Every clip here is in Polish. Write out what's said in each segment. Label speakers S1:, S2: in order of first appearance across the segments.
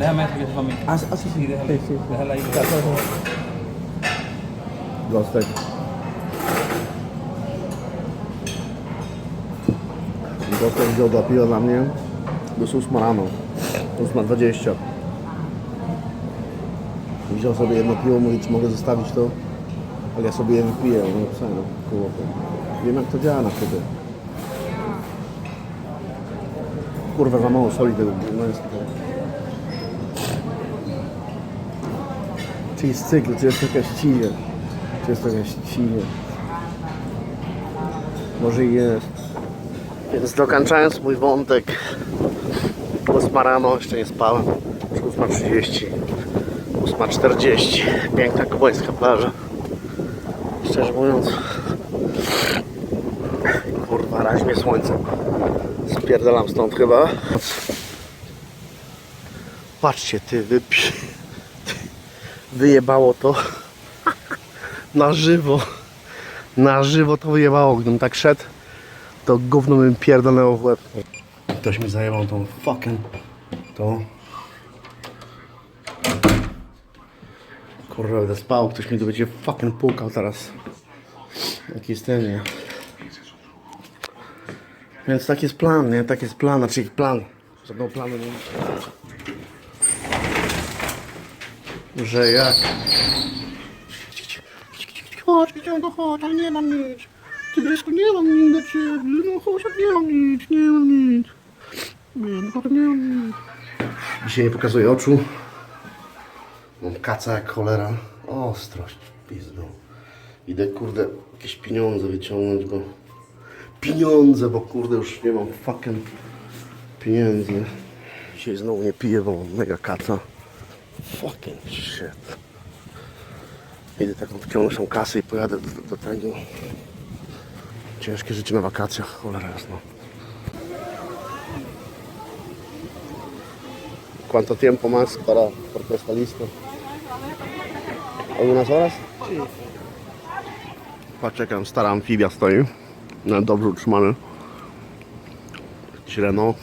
S1: Déjame que te mami.
S2: Ah, ah, sí, sí,
S1: déjala,
S2: sí, sí.
S1: déjala ahí.
S2: Gostek. Gostek wziął dwa piwa dla mnie. Do 8 rano. 8.20. Wziął sobie jedno piwo, mówi, czy mogę zostawić to. Ale ja sobie je wypiję. No, co, no, koło Wiem jak to działa na wtedy. Kurwa, za mało soli tego. No jest to. Czy jest cykl, czy jest jakaś cija? Czy jest jakaś cija? Może jest. Więc dokończając mój wątek, 8 rano, jeszcze nie spałem, 8.30, 8.40, piękna kubańska plaża. Szczerze mówiąc, kurwa, raź mnie słońce. Spierdalam stąd chyba. Patrzcie, ty wypi... Wyjebało to na żywo. Na żywo to wyjebało. Gdybym tak szedł, to gówno bym pierdolnęło w łeb. Ktoś mi zajebał tą fucking to. Kurwa, będę spał, ktoś mi tu będzie fucking pukał teraz. Jaki jest nie? Więc taki jest plan, nie? Taki jest plan, znaczy plan. Żadnego planu nie Że jak? Chodź, Wiciągo, chodź, ale nie mam nic. Tygrysku, nie mam nic do ciebie. No chodź, nie mam nic, nie mam nic. Nie, no chodź, nie mam nic. Dzisiaj nie pokazuję oczu. Mam kaca jak cholera. Ostrość, pizdu. Idę, kurde, jakieś pieniądze wyciągnąć, bo... Pieniądze, bo kurde, już nie mam fucking pieniędzy. Dzisiaj znowu nie piję, bo mam mega kaca. Fucking shit. Idę taką tą kasę i pojadę do, do tego. Ciężkie życie na wakacjach, cholera jasno. ¿Cuánto tiempo más para porque está listo? ¿Algunas horas? Jaka stara amfibia stoi. Na dobrze utrzymany. Jakiś Renault.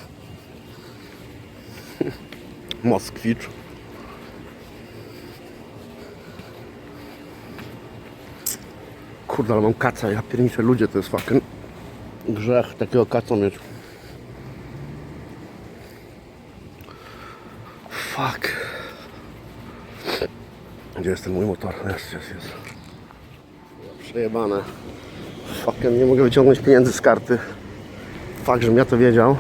S2: Moskwicz. Kurde, ale mam kaca, ja pierniczę ludzie, to jest fucking grzech takiego kaca mieć. Fuck. Gdzie jest ten mój motor? Jest, jest, jest. Przejebane. Fucking nie mogę wyciągnąć pieniędzy z karty. Fakt, żebym ja to wiedział.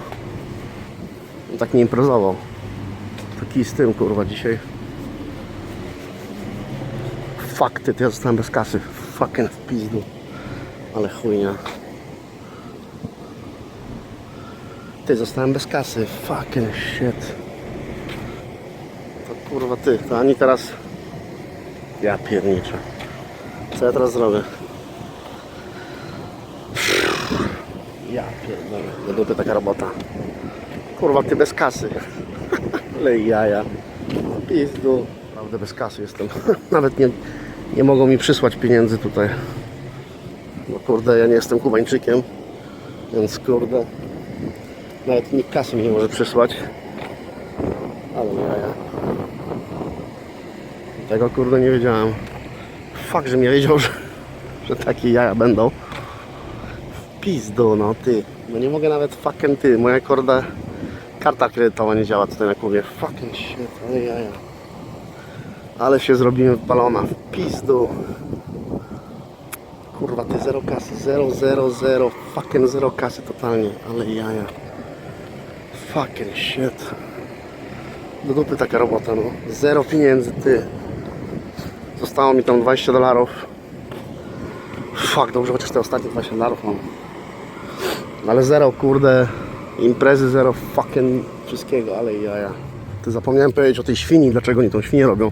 S2: On tak nie imprezował. Taki z tym kurwa dzisiaj. Fakty, to ja zostałem bez kasy. Fucking w pizdu. Ale chujnia. Ty, zostałem bez kasy. Fucking shit. To kurwa ty, to ani teraz... Ja pierniczę. Co ja teraz zrobię? Ja pierdolę. Do dupy taka robota. Kurwa, ty bez kasy. Ale jaja. Pizdu. Naprawdę bez kasy jestem. Nawet nie, nie mogą mi przysłać pieniędzy tutaj. No kurde, ja nie jestem kubańczykiem. Więc kurde. Nawet nikt kasy mi nie może przysłać. Ale jaja. Tego kurde nie wiedziałem. Fakt, że nie wiedział, że, że takie jaja będą. W Pizdu, no ty. No nie mogę nawet fucking ty. Moja korda karta kredytowa nie działa tutaj na Kubie. Fucking shit, ale jaja. Ale się zrobimy palona. W pizdu. Kurwa, ty zero kasy. Zero, zero, zero. Fucking zero kasy totalnie. Ale jaja. Fucking shit. Do dupy taka robota, no. Zero pieniędzy, ty. Zostało mi tam 20 dolarów. Fuck, dobrze, chociaż te ostatnie 20 dolarów mam. Ale zero, kurde, imprezy, zero fucking wszystkiego, ale jaja. Ty zapomniałem powiedzieć o tej świni, dlaczego oni tą świnię robią.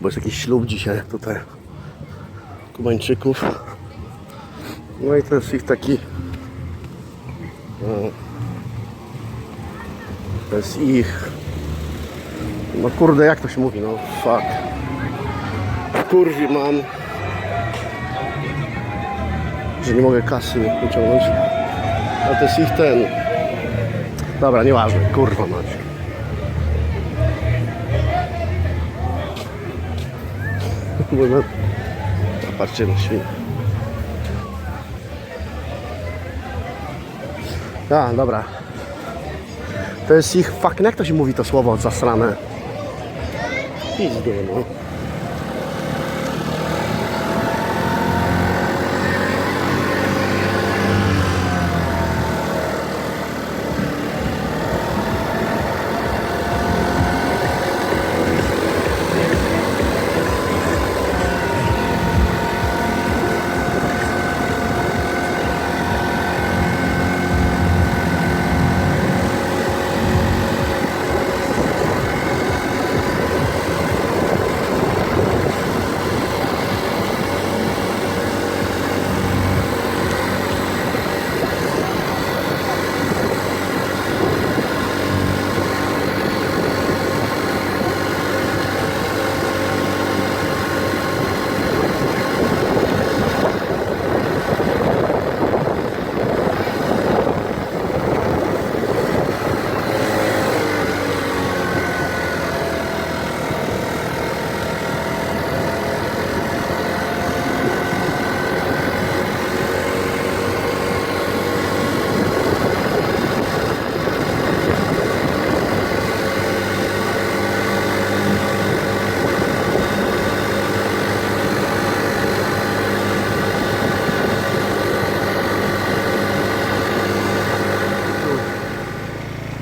S2: Bo jest jakiś ślub dzisiaj tutaj. Kubańczyków. No i to jest ich taki... No, to jest ich... No kurde, jak to się mówi, no fuck. Kurwi mam, że nie mogę kasy wyciągnąć. Ale to jest ich ten. Dobra, nieważne, kurwa mać. Kurwa. Patrzcie na świnie. A, dobra. To jest ich fucking, jak to się mówi to słowo zasrane? Pizdu, no.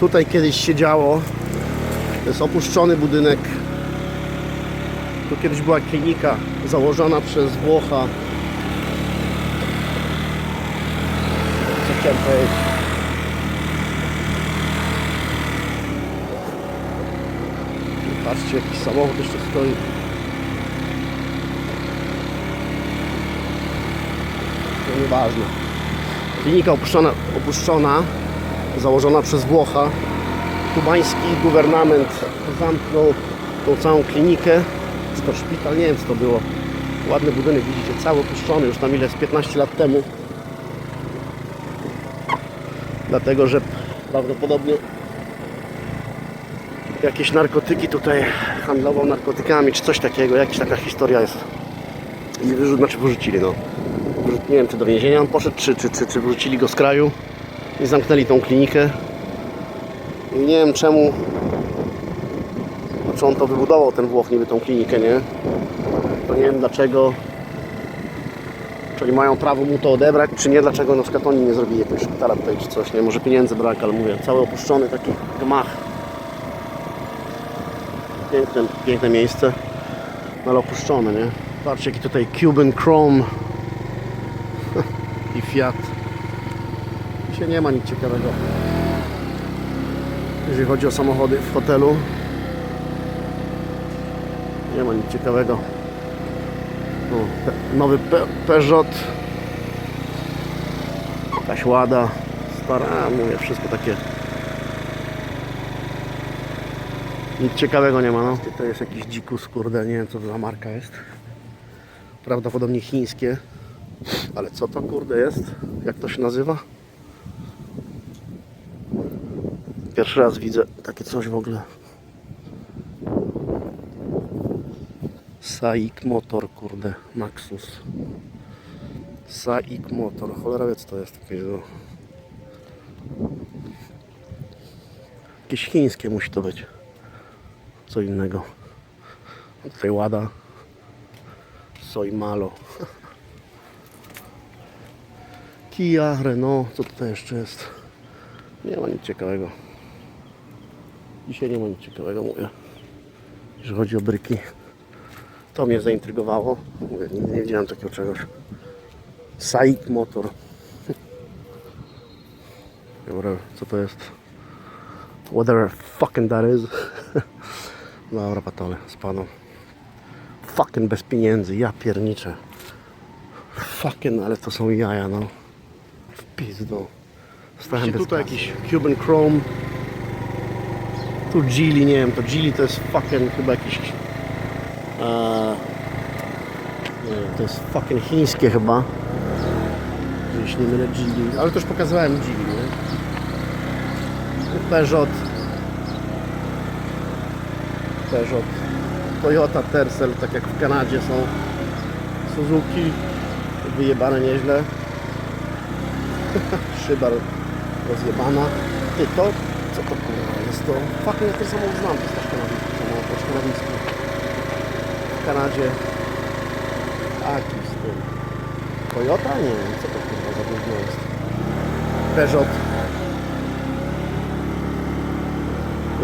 S2: Tutaj kiedyś się działo. To jest opuszczony budynek. Tu kiedyś była klinika założona przez Włocha. Co chciałem powiedzieć? Patrzcie, jakiś samochód jeszcze stoi. No nieważne. Klinika opuszczona, opuszczona założona przez Włocha. Kubański guwernament zamknął tą całą klinikę. Czy to szpital? Nie wiem co to było. Ładny budynek, widzicie, cały opuszczony już tam ile z 15 lat temu. Dlatego, że prawdopodobnie jakieś narkotyki tutaj handlował narkotykami, czy coś takiego, jakaś taka historia jest. I wyrzu- znaczy wyrzucili, no. Nie wiem, czy do więzienia on poszedł, czy, czy, czy, czy wyrzucili go z kraju i zamknęli tą klinikę. I nie wiem czemu, znaczy on to wybudował ten Włoch niby tą klinikę, nie? To nie wiem dlaczego, czy oni mają prawo mu to odebrać, czy nie, dlaczego na przykład oni nie zrobili jakiegoś szpitala tutaj, czy coś, nie? Może pieniędzy brak, ale mówię, cały opuszczony taki gmach. Piękne, piękne miejsce, no ale opuszczone, nie? Patrzcie jaki tutaj Cuban Chrome i Fiat. Dzisiaj nie ma nic ciekawego. Jeżeli chodzi o samochody w hotelu, nie ma nic ciekawego. O, pe- nowy pe Peugeot, jakaś Łada, stara, a, mówię, wszystko takie. Nic ciekawego nie ma, no. To jest jakiś dzikus, kurde, nie wiem co to za marka jest. Prawdopodobnie chińskie. Ale co to kurde jest? Jak to się nazywa? Pierwszy raz widzę takie coś w ogóle. Saik Motor, kurde, Maxus. Saik Motor, cholera wie co to jest takiego. Jakieś chińskie musi to być. Co innego. Tutaj łada. Soy Malo. Kia, Renault, co tutaj jeszcze jest? Nie ma nic ciekawego. Dzisiaj nie ma nic ciekawego, mówię. Jeżeli chodzi o bryki. To mnie zaintrygowało. Mówię, nigdy nie widziałem takiego czegoś. Saik Motor. Dobra, co to jest? Whatever fucking that is. Dobra, patole, spadną. Fucking bez pieniędzy, ja pierniczę. Fucking, ale to są jaja, no. W pizdu. Stałem bez tutaj jakiś Cuban Chrome. Tu Geely, nie wiem, to Geely to jest fucking chyba jakiś... E, nie wiem, to jest fucking chińskie chyba. Jeśli nie mylę Geely, ale to już pokazywałem Geely, nie? Peugeot. Peugeot. Toyota Tercel, tak jak w Kanadzie są Suzuki, wyjebane nieźle. Szyba rozjebana. Ty, to, co to kurwa jest to? Fucking ja ten samochód znam, to jest też kanadyjski. W Kanadzie. Taki z tym. Toyota? Nie wiem, co to kurwa za gówno jest. Peugeot.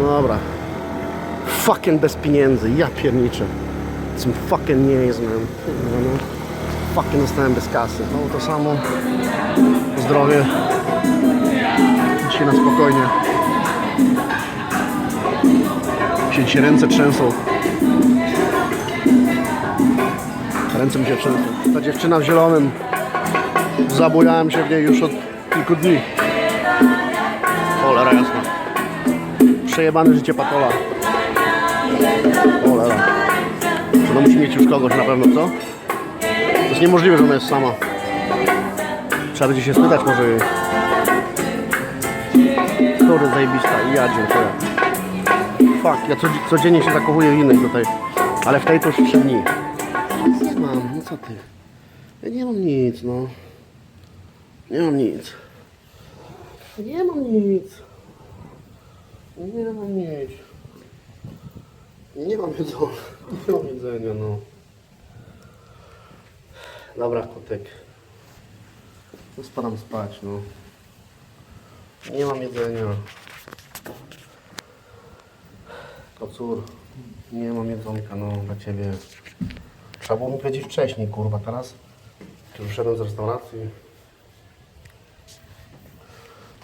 S2: No dobra. Fucking bez pieniędzy, ja pierniczę. Some fucking nie jest, man. No. Fucking zostałem bez kasy. No to samo. Zdrowie. Dzisiaj na spokojnie. Się dzisiaj ręce trzęsą. Ręce mi się trzęsą. Ta dziewczyna w zielonym. Zabujałem się w niej już od kilku dni. Cholera jasna. Przejebane życie patola. Cholera. Ona musi mieć już kogoś na pewno, co? To jest niemożliwe, że ona jest sama. Trzeba będzie się spytać może jej. Kurde, zajebista. Ja dziękuję. Fuck, ja codzi- codziennie się zachowuję w innej tutaj. Ale w tej to już trzy dni. Nic nie mam, no co ty? Ja nie mam nic, no. Nie mam nic. Nie mam nic. Nie mam nic. Nie mam jedzenia. Nie mam jedzenia, no. Dobra, kotek. No spadam spać, no. Nie mam jedzenia. Kocur. Nie mam jedzonka, no, dla ciebie. Trzeba było mi powiedzieć wcześniej, kurwa, teraz. Już wyszedłem z restauracji.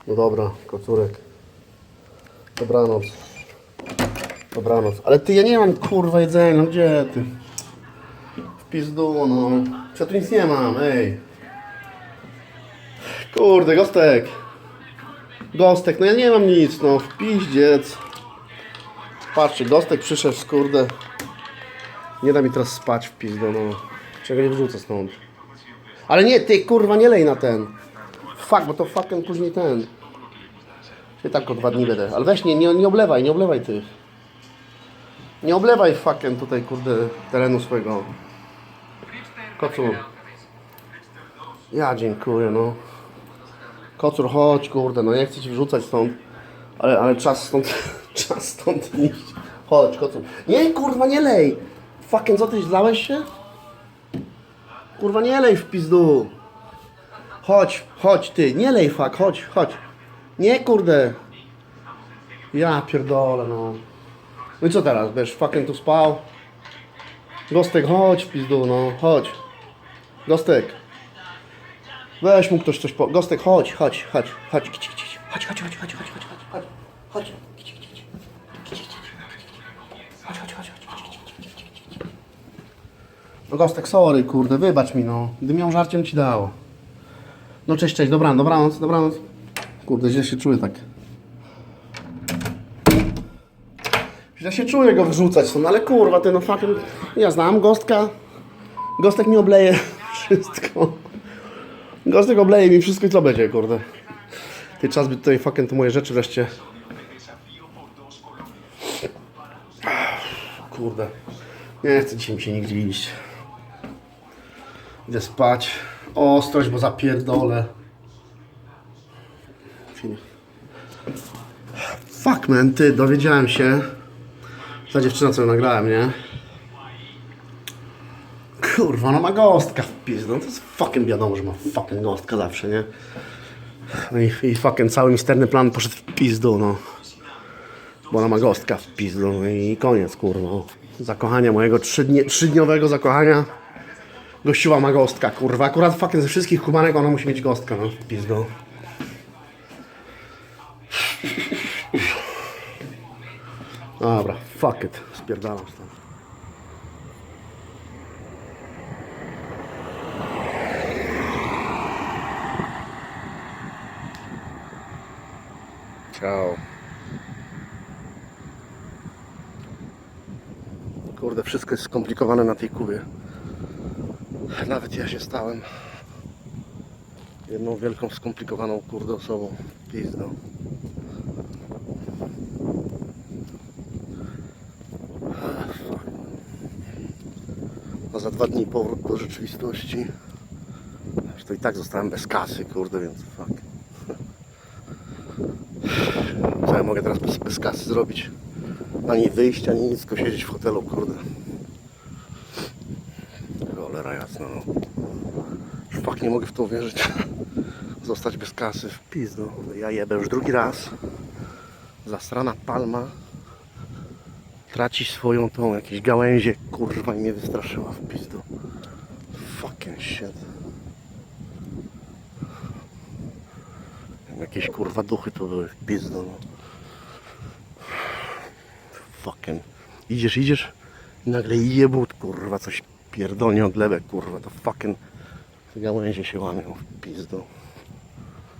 S2: No dobra, kocurek. Dobranoc. Dobranoc. Ale ty, ja nie mam, kurwa, jedzenia, no gdzie ty? W pizdu, no. Ja tu nic nie mam, ej. Kurde, Gostek. Gostek, no ja nie mam nic, no. W piździec. Patrzcie, Gostek przyszedł, kurde. Nie da mi teraz spać w pizdu, no. Czego nie wrzucę stąd. Ale nie, ty, kurwa, nie lej na ten. Fuck, bo to fucking później ten. I tak o dwa dni będę. Ale weź nie, nie, nie oblewaj, nie oblewaj tych. Nie oblewaj fucking tutaj, kurde, terenu swojego. Kocur. Ja dziękuję, no. Kocur, chodź, kurde, no nie chcę ci wrzucać stąd. Ale, ale czas stąd, czas stąd iść. Chodź, kocur. Nie, kurwa, nie lej. Fucking, co ty, zlałeś się? Kurwa, nie lej w pizdu. Chodź, chodź, ty, nie lej, fuck, chodź, chodź. Nie, kurde. Ja pierdolę, no. No i co teraz, będziesz fucking tu spał? Gostek, chodź w pizdu, no, chodź. Gostek. Weź mu ktoś coś po... Gostek, chodź, chodź, chodź, chodź, chodź, chodź, chodź, chodź, chodź, chodź, chodź, chodź, chodź, No Gostek, sorry, kurde, wybacz mi, no. Miał żarciem ci dało. No cześć, cześć, dobranoc, dobranoc, dobranoc. Kurde, źle się czuję tak. Źle się czuję go wrzucać stąd, ale kurwa, ty no fucking... Ja znam Gostka. Gostek mi obleje wszystko. Gostek obleje mi wszystko i co będzie, kurde. Ty czas by tutaj fucking te moje rzeczy wreszcie... Kurde. Nie chcę dzisiaj się nigdzie iść. Idę spać. Ostrość, bo zapierdolę. Fuck man, ty, dowiedziałem się. Ta dziewczyna, co ją nagrałem, nie? Kurwa, ona ma gostka w pizdu. No to jest fucking wiadomo, że ma fucking gostka zawsze, nie? No i, i fucking cały misterny plan poszedł w pizdu, no. Bo ona ma gostka w pizdu no i koniec, kurwa. Zakochania mojego trzydnie, trzydniowego zakochania. Gościuła ma gostka, kurwa. Akurat fucking ze wszystkich kumanek ona musi mieć gostka, no. w Pizdu. Dobra, fuck it. Spierdalam stąd. Ciao. Kurde, wszystko jest skomplikowane na tej kubie. Nawet ja się stałem jedną wielką, skomplikowaną kurde osobą. Fuck. kurwa za dwa dni powrót do rzeczywistości. Zresztą i tak zostałem bez kasy, kurde, więc fuck. Co ja mogę teraz bez, bez kasy zrobić? Ani wyjść, ani nic, tylko siedzieć w hotelu, kurde. Jasna, no. Fuck nie mogę w to uwierzyć. Zostać bez kasy w pizdu. Ja jebę już drugi raz. Zasrana palma traci swoją tą jakieś gałęzie, kurwa i mnie wystraszyła w pizdu. Fucking shit. Jakieś kurwa duchy to były w pizdu, no. Fucking. Idziesz, idziesz i nagle jebut, kurwa, coś pierdolnie od lebek, kurwa, to fucking te gałęzie się łamią w pizdu.